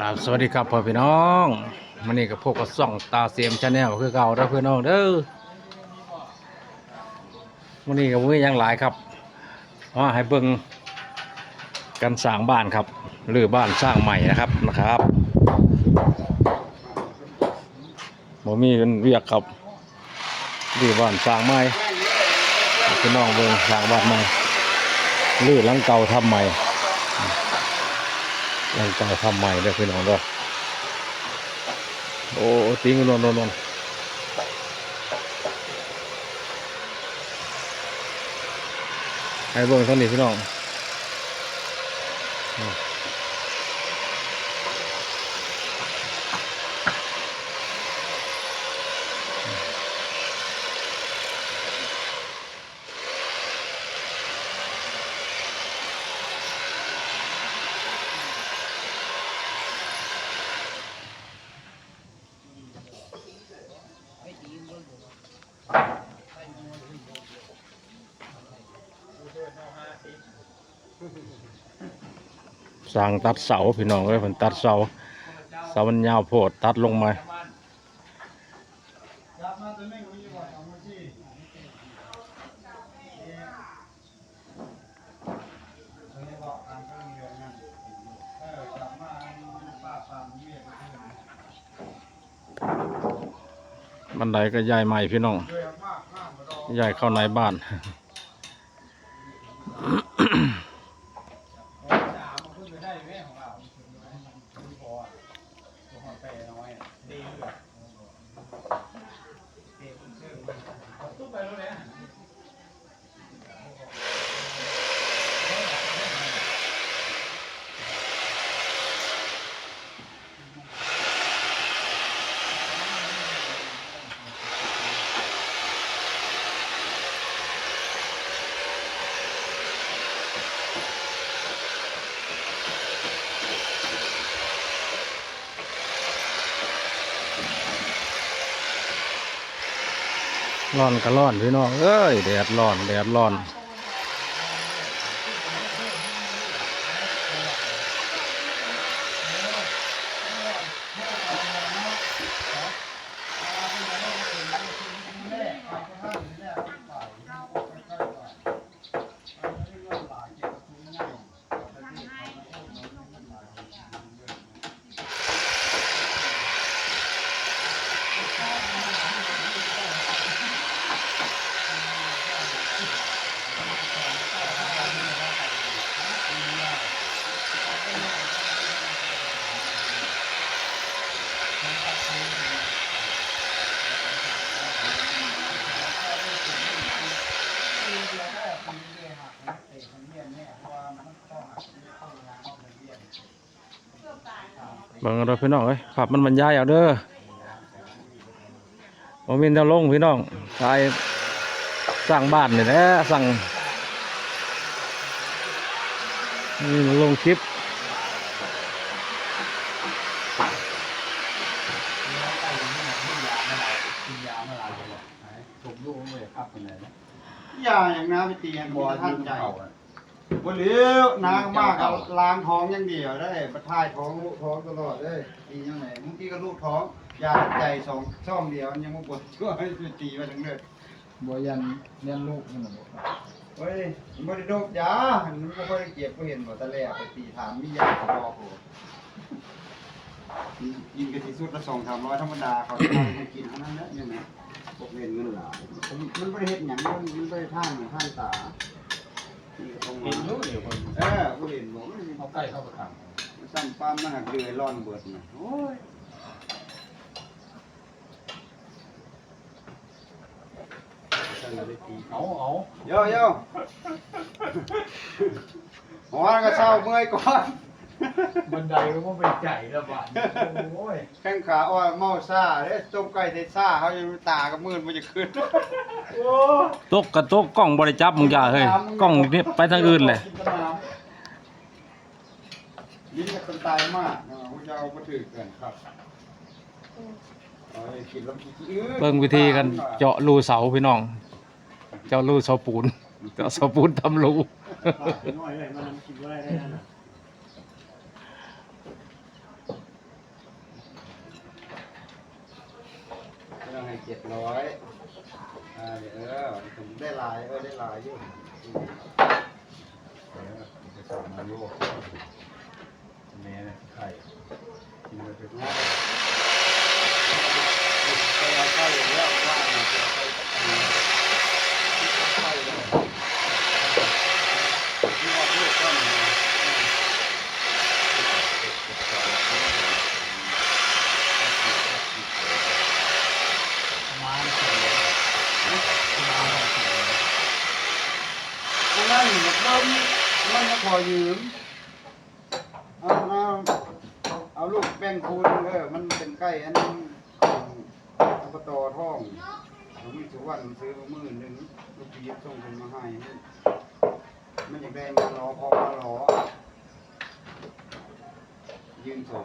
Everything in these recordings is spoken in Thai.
ลาบสวัสดีครับพ่อพี่น้องมันนี่กับพวกกับส่องตาเสียมชาแนลคือเก่าเด้อเพื่อนน้องเด้อมันนี่กับมือยังหลายครับว่าให้เบิ่งกันสร้างบ้านครับหรือบ้านสร้างใหม่นะครับนะครับบ่มีเงินเรียกครับหรือบ้านสร้างใหม่พี่น้องเบิ่งสร้างบ้านใหม่หรือหลังเก่าทำใหม่ ยังเก่าทำใหม่เด้อพี่น้องด้อโอ้ติ้งนอนนนนให้เบิ่งเท่านี้พี่น้อง อืมสั่งตัดเสาพี่น้องเอ้ยเพิ่นตัดเสาเสามันยาวโพดตัดลงมาบันไดก็ย้ายใหม่พี่น้องย้ายเข้าในบ้าน พอตัวหอมแต่น้ไปแลย ร้อนก็ร้อนพี่น้องเอ้ยแดดร้อนแดดร้อน เบิ่งเราพี่น้องเอ้ยขับมันบรรยายเอาเด้อผมมีแนวลงพี่น้องชายสร้างบ้านนี่แหละสั่งนี่ลงคลิปยาอย่างน้าไปตีให้บ่ท่านใจ บ่เหลียวน้ามากเอาล้างท้องอย่างเดียวได้บ่ทายท้องลูกท้องตลอดเด้ยตีจังไหนบางทีก็ลูกท้องยาใจสองช่องเดียวยังบ่ปวดช่วยให้ไปตีไปทั้งเด้อบ่ยันยันลูกนั่นน่ะบ่เฮ้ยบ่ได้โดกยามันบ่ค่อยได้เก็บบ่เห็นบ่ตะแลไปตีถามมียาก็บอกโหกินกันที่สุดละ2 300ธรรมดาเขาจะให้กินเท่านั้นแหละเนี่ยนะพวกเล่นเงินหลายผมมันบ่ได้เฮ็ดหยังมันมันบ่ได้ทางหรือทางตา นี่ก็ต้องเห็นรู้เดี๋ยวคนเออกูเห็นผมเขาใกล้เข้าไปทางซ้ำปั้มมันหักเรือร้อนเบิดนะโอ้ยเอาเอาโย่โย่หัวก็เศร้าเมื่อยก่อน บันไดก็บ่ไปใจละบาดโอ้ยแข้งขาอ่อนเมาซ่าเด้ต้มไก่เทซ่าเขาจะตากับมือมันจะขึ้นตกกระตกกล้องบริจับมึงอย่าเฮ้ยกล้องนี่ไปทางอื่นเลยลิ้นกับคนตายมากนะคุณจะเอาไปถือกันครับเอาไปกินแล้วกินอื้อเบิ่งวิธีกันเจาะรูเสาพี่น้อง เจาะรูเสาปูนเจาะเสาปูนทำรูน้อยเลยมันกินบ่ได้ได้นั่นน่ะ เจ็ดร้อยอ่าเดี๋ยวผมได้ลายเออได้ลายยู่จะสั่งมาลูกแม่ไข่กินไปเป็นลูก ป้งคูณเออมันเป็นใกล้อันนั้นของอบตท่องผมมีสุวรรณซื้อมามื่นหนึ่งลูกพีชส่งคนมาให้มันอยากได้มาล้อพอมาล้อยืนส่ง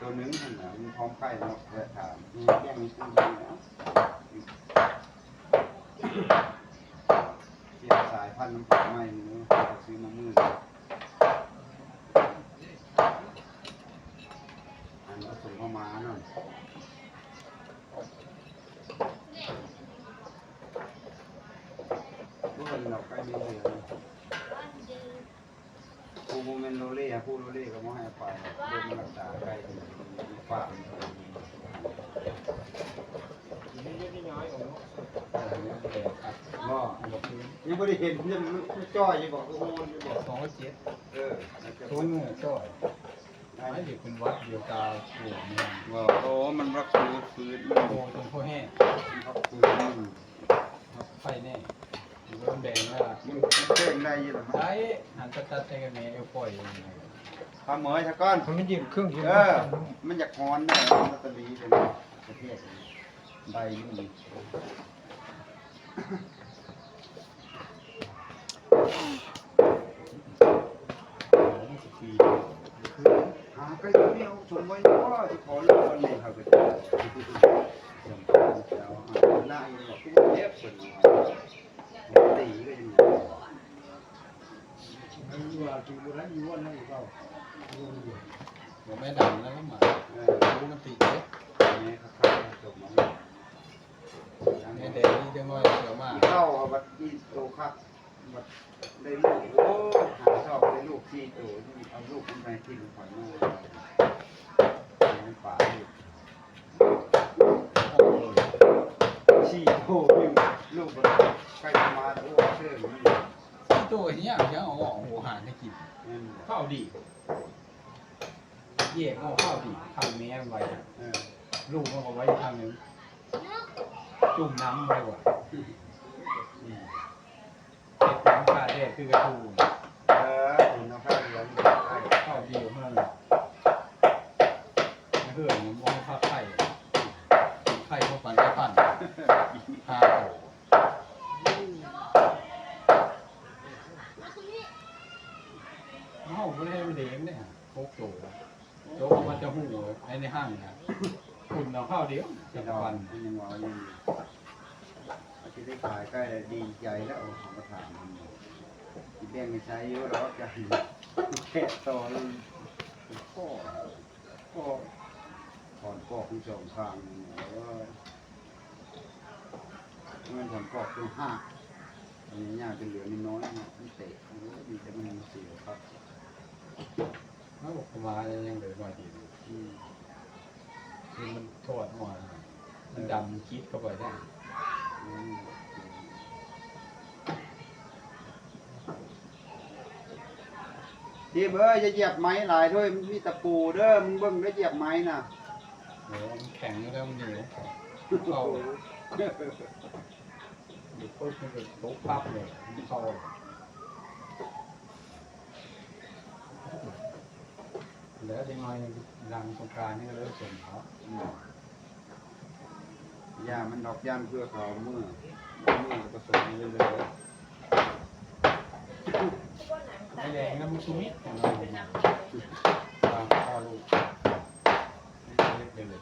ตัวหนึงขนาดมันพร้อมใกล้เนาะแต่ถามมีแย่งมีซื้อมาแล้วเสียสายพันธุ์น้ำผึ้งใหม่เนาะซื้อมามื่น อันก็ส่งเข้า มาเนาะพวกเราใกล้มีเหลือผู้โมเมนโรเล่ผู้โรเล่ก็ม่ให้ไปเดินรักษาใกล้ถึงฝากยังไม่ได้เห็นยังจ้อยยังบอกทุกคนยังบอกสองเจ็ดเออแล้วจะตัวเนื้อย ไม่เด็กเป็นวัดเดียวกาปวดเนี่ยว่าโอ้มันรักฟื้นฟื้นมันโตจนพ่อแห้งรักฟื้นไฟแน่เริ่มแดงแล้วมันเต้นได้ยังไงได้หันตัดตัดใจกันแม่เอวปล่อยยังไงทำเหมยชะก้อนมันไม่ยืมเครื่องยืมเออมันอยากฮอนนะลอตเตอรี่เป็นประเทศใบนี่หาใกล้ ตัวเดียวชมไว้ว่าจะขอเลิกวันนี้ครับไปเจอเจ้าหน้าอีบอกว่าเย็บส่วนตีก็ยังไงผมไม่ดังแล้วมาเออรู้มันติดเลยเนี่ยครับจบมาแม่แดงนี่จะน้อยเสียวมากเข้าเอาบัตรที่โตครับบัตรได้ลูกโอ้หาชอบได้ลูกที่โตเอาลูกขึ้นไปที่ขวัญมา ในป่าลูกชี้โตวิ่งลูกบัตรใกล้จะมาโอ้เชื่อมันที่ตัวเนี้ยยังเอาออกหัวหานให้กินนั่นข้าวดีแยกเอาข้าวดีทางนี้ไว้เออลูกมันเอาไว้ทางนึงจุ่มน้ำไว้ว่ะนี่เก็บน้ำคาแดดคือกระทู เออคุณเอาข้าวเหลืองใช่ ข้าวเดียวเท่านั้นไม่เพื่อนมันมองข้าวไข่ไข่พวกปันก็ปั่นพาโตเอ้า ไม่ได้มันเด้งเนี่ยโคกโตโตมันจะหูไอ้ในห้างนะคุณเอาข้าวเดียวเป็จะนปัวันยังว่ายังอาทิตย์ได้ขายใกล้ดีใจแล้วของกระถางมันที่แบ่งไปใช้เยอะแล้วจะแค่ตอเลยก็ก็ถอนกอกทั้งสองข้างแล้วก็เงินถอนกอกตัวห้าอันนี้ยากจะเหลือนิดน้อยนะมันเตะมันดีแต่มันเสียครับ แล้วบอกมายังเหลือหน่อยเดียวอืมคือมันทอดออกมามันดำคิดเข้าไปได้อืมทีเอ้ยจะเหยียบไม้หลายด้วยมันมีตะปูเด้อมึงเบิ่งได้เหยียบไม้น่ะโหมันแข็งแล้วมันเหนียวเข้าเดี๋ยวปุ๊บมันก็ตกปั๊บเลยมันเข้า แล้วทีน้อยรังสงกรารนี่ก็เริ่มส่งเขาอืมยามันดอกย่านเพื่อเขาเมื่อเมื่อผสมเรื่อยไอ้แดงน้ำมันชุมิตของเราเนี่ยตามพ่อลูกเล็กๆเลย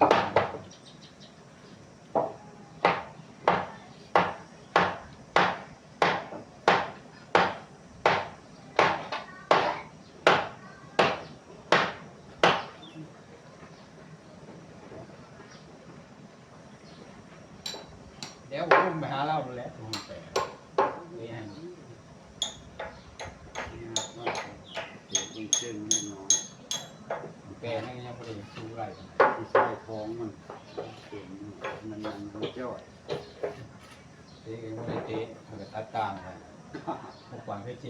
เดี๋ยวผมไปหาเหล้าดูแลผมไปนี่ให้ๆเนี่ยว่าเจ็บเป็นเส้นนิดหน้อยแปลนี่ยังบ่ได้สู้ไรที่ใส่ท้องมันเส้นมันมันมันย่อยเตะยังบ่ได้เตะมันก็ตัดกลางไปพวกกวางเพชรเจ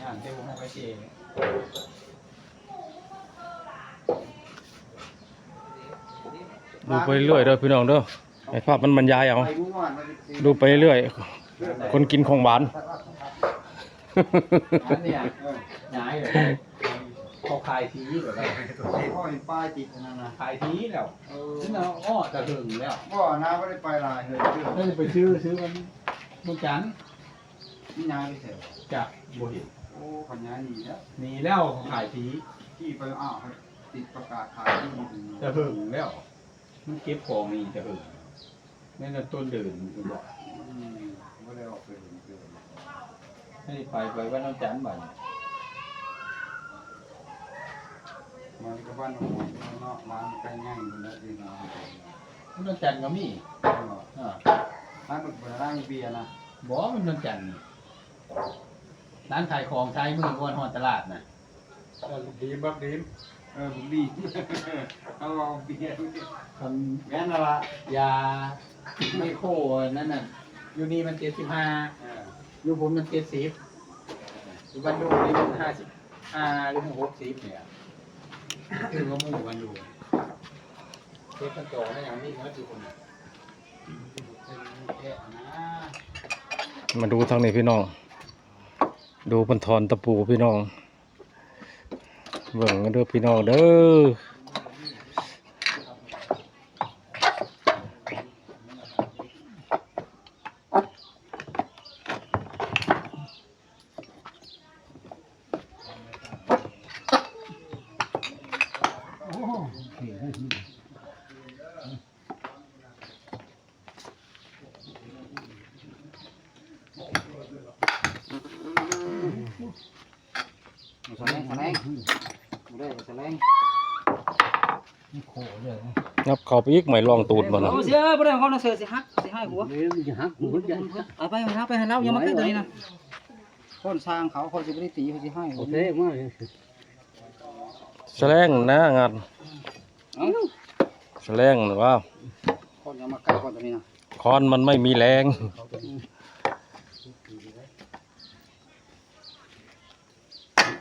งานเตะวงเพชรเจดูไปเรื่อยเด้อพี่น้องเด้อ ให้ภาพมันบรรยายเอาไปเมื่อวานมันสิดูไปเรื่อยคนกินของหวานอันเนี้ยเออย้ายเลยเขาขายทีแบบไรพ่อเห็นป้ายติดอันนั่นนะขายทีแล้วเออซึ่งเราอ้อจะถึงแล้วพ่อน้าไม่ได้ไปหลายเลยเชื่อถ้าจะไปซื้อซื้อมันมันจันทร์นี่นาไปเถอะจากบ่เห็นโอ้ขันยาหนีแล้วหนีแล้วขายทีที่ไปอ้าวติดประกาศขายที่นี่จะหึงแล้วมันเก็บของนี่จะหึง นั่นน่ะต้นเดินอยู่บอกอืมไม่ได้ออกไปเห็นเกินให้ไปไปว่าน้องจันทร์บัดมันก็บ้านหัวเนาะร้านใกล้ง่ายมันแล้วดีนะน้องจันทร์ก็มีอ่าร้านมันเปิดร้านเบียร์นะบอกว่ามันน้องจันทร์นี่ร้านขายของใช้มือวันหอดตลาดน่ะดีบักดีม เออผมดีเอาเอาเบียร์ทแม่นอะไรำยาไมโครนั่นน่ะอยู่นี่มันเจ็ดสิบห้าเอออยู่ผมมันเจ็ดสิบอยู่บ้านดูนี่มันห้าสิบห้าหรือหกสิบเนี่ยคือก็มู่บ้านดูเจ็ดกันโตนะอย่างนี้เขาอยู่คนเดียวเป็นแค่นะมาดูทางนี้พี่น้อง ดูบนทอนตะปูพี่น้อง เบิ่งกันเด้อพี่น้องเด้อแส ลงแสลงไม่ได้แสลงงับเขาไปอีกไม่ลองตูดบ่เนาะเอาเสียบ่ได้ของเขานะเสือสิฮักสิให้หัวเดี๋ยวมันจะหักหัวใจเอาไปเราไปให้เราอย่ามาใกล้ตัวนี้นะคนสร้างเขาเขาสิบ่ได้ตีเขาสิให้โอเคมากแสลงนะงานเอ้าแสลงว่าคนอย่ามาใกล้คนตัวนี้นะคอนมันไม่มีแรง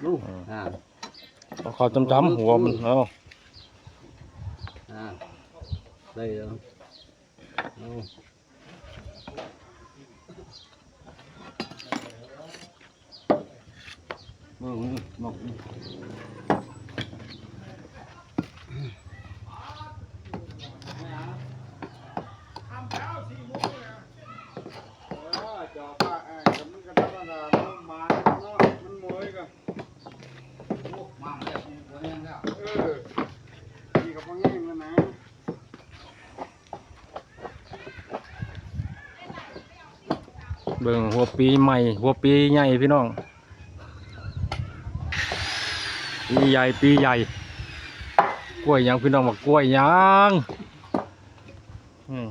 ลูกอ่า เอาเข้าจำๆหัวมันเอาอ่าได้แล้วเอามือมือหมกจอป้าไอ้กับมันก็ธรรมดามันมาเนาะมันมวยกัน มาแล้วหัวแห้งแล้ว เออดีกับพ่อแง่งแล้วนะ เบิ่งหัว ปีใหม่หัวปีใหญ่พี่น้องปีใหญ่ปีใหญ่ กล้วยยางพี่น้องบอกกล้วยยาง อืม